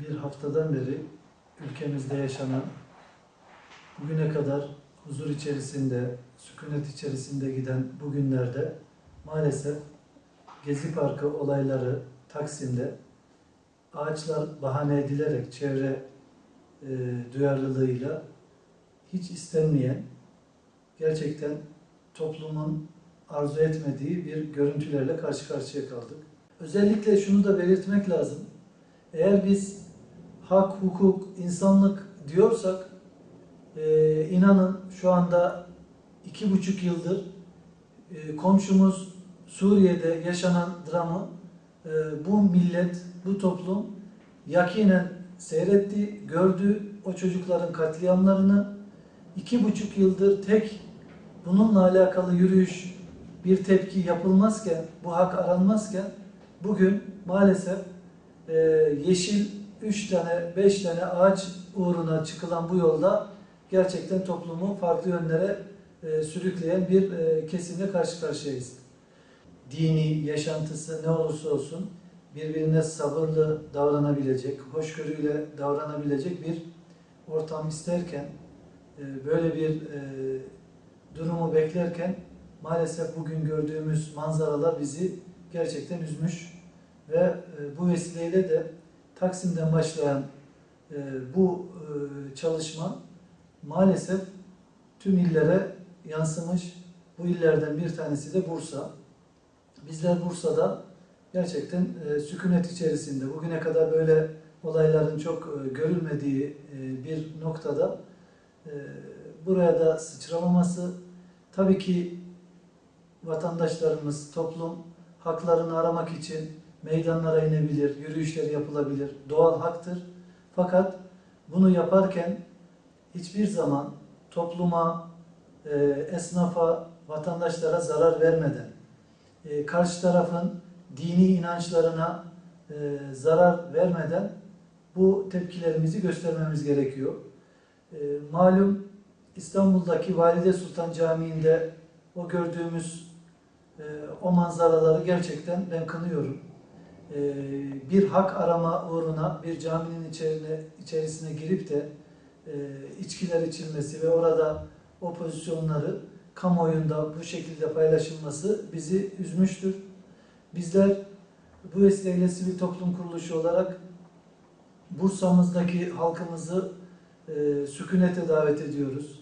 bir haftadan beri ülkemizde yaşanan bugüne kadar huzur içerisinde, sükunet içerisinde giden bu günlerde maalesef Gezi Parkı olayları Taksim'de ağaçlar bahane edilerek çevre e, duyarlılığıyla hiç istenmeyen, gerçekten toplumun arzu etmediği bir görüntülerle karşı karşıya kaldık. Özellikle şunu da belirtmek lazım. Eğer biz hak, hukuk, insanlık diyorsak e, inanın şu anda iki buçuk yıldır e, komşumuz Suriye'de yaşanan dramı e, bu millet, bu toplum yakinen seyretti, gördü o çocukların katliamlarını. iki buçuk yıldır tek bununla alakalı yürüyüş, bir tepki yapılmazken, bu hak aranmazken bugün maalesef e, yeşil 3 tane, 5 tane ağaç uğruna çıkılan bu yolda gerçekten toplumu farklı yönlere e, sürükleyen bir e, kesimle karşı karşıyayız. Dini, yaşantısı ne olursa olsun birbirine sabırlı davranabilecek, hoşgörüyle davranabilecek bir ortam isterken, e, böyle bir e, durumu beklerken maalesef bugün gördüğümüz manzaralar bizi gerçekten üzmüş ve e, bu vesileyle de Taksim'den başlayan e, bu e, çalışma maalesef tüm illere yansımış. Bu illerden bir tanesi de Bursa. Bizler Bursa'da gerçekten e, sükunet içerisinde bugüne kadar böyle olayların çok e, görülmediği e, bir noktada e, buraya da sıçramaması tabii ki vatandaşlarımız, toplum haklarını aramak için meydanlara inebilir, yürüyüşler yapılabilir, doğal haktır. Fakat bunu yaparken hiçbir zaman topluma, e, esnafa, vatandaşlara zarar vermeden, e, karşı tarafın dini inançlarına e, zarar vermeden bu tepkilerimizi göstermemiz gerekiyor. E, malum İstanbul'daki Valide Sultan Camii'nde o gördüğümüz e, o manzaraları gerçekten ben kınıyorum. E, bir hak arama uğruna bir caminin içerine, içerisine girip de e, içkiler içilmesi ve orada o pozisyonları kamuoyunda bu şekilde paylaşılması bizi üzmüştür. Bizler bu vesileyle sivil toplum kuruluşu olarak Bursa'mızdaki halkımızı e, sükunete davet ediyoruz.